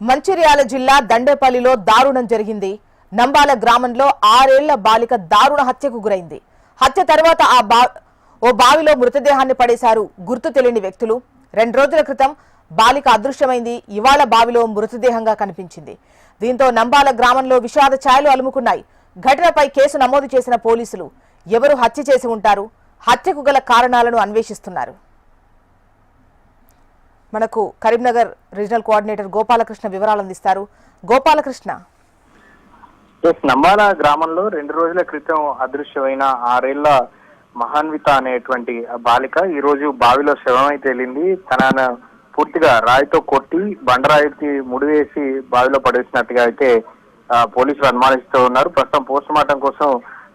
మంచిర్యాల జిల్లా దండేపల్లిలో దారుణం జరిగింది. నంబాల గ్రామంలో ఆరేళ్ళ బాలిక దారుణ హత్యకు గురైంది. హత్య తర్వాత ఆ బా ఓ బావిలో మృతదేహాన్ని పడేశారు గుర్తు తెలియని వ్యక్తులు. రెండు రోజుల క్రితం బాలిక అదృశ్యమైంది. ఇవాళ బావిలో మృతదేహంగా కనిపించింది. దీంతో నంబాల గ్రామంలో విషాద ఛాయలు అలుముకున్నాయి. ఘటనపై కేసు నమోదు చేసిన పోలీసులు ఎవరు హత్య చేసి ఉంటారు? హత్యకు గల కారణాలను అన్వేషిస్తున్నారు. మనకు కరీంనగర్ రీజనల్ కోఆర్డినేటర్ గోపాలకృష్ణ వివరాలు అందిస్తారు. గోపాలకృష్ణ. నంబాల గ్రామంలో రెండు రోజుల క్రితం అదృశ్యమైన ఆరేళ్ళ మహాన్విత అనేటువంటి ఆ బాలిక ఈ రోజు బావిలో శవమై తేలింది. తనను పూర్తిగా రాయితో కొట్టి బండరాయికి ముడివేసి బావిలో పడేసినట్టుగా అయితే పోలీసులు అనుమానిస్తూ ఉన్నారు. ప్రస్తుతం పోస్ట్ మార్టం కోసం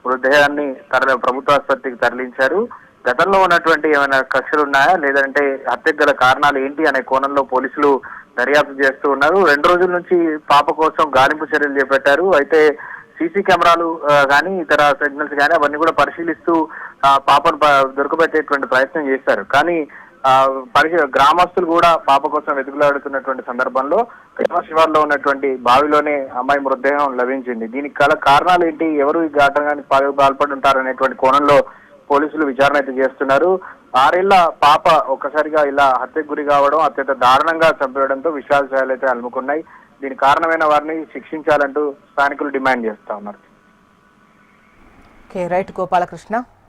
మృతదేహాన్ని తరలి ప్రభుత్వ ఆసుపత్రికి తరలించారు. గతంలో ఉన్నటువంటి ఏమైనా కక్షలు ఉన్నాయా? లేదంటే హత్యకు గల కారణాలు ఏంటి అనే కోణంలో పోలీసులు దర్యాప్తు చేస్తూ ఉన్నారు. రెండు రోజుల నుంచి పాప కోసం గాలింపు చర్యలు చేపట్టారు. అయితే సీసీ కెమెరాలు కానీ ఇతర సిగ్నల్స్ కానీ అవన్నీ కూడా పరిశీలిస్తూ ఆ, పాపను దొరకబెట్టేటువంటి ప్రయత్నం చేశారు కానీ ఆ, పరిశీ గ్రామస్తులు కూడా పాప కోసం వెతుకులాడుతున్నటువంటి సందర్భంలో గ్రామ శివార్లో ఉన్నటువంటి బావిలోనే అమ్మాయి మృతదేహం లభించింది. దీనికి గల కారణాలు ఏంటి? ఎవరు ఈ ఘాటంగా పాల్పడి ఉంటారు అనేటువంటి కోణంలో పోలీసులు విచారణ అయితే చేస్తున్నారు. ఆరేళ్ళ పాప ఒక్కసారిగా ఇలా హత్యకు గురి కావడం అత్యంత దారుణంగా చంపేయడంతో విషాదాలు అయితే అలుముకున్నాయి. దీనికి కారణమైన వారిని శిక్షించాలంటూ స్థానికులు డిమాండ్ చేస్తా ఉన్నారు. Okay right Gopalakrishna.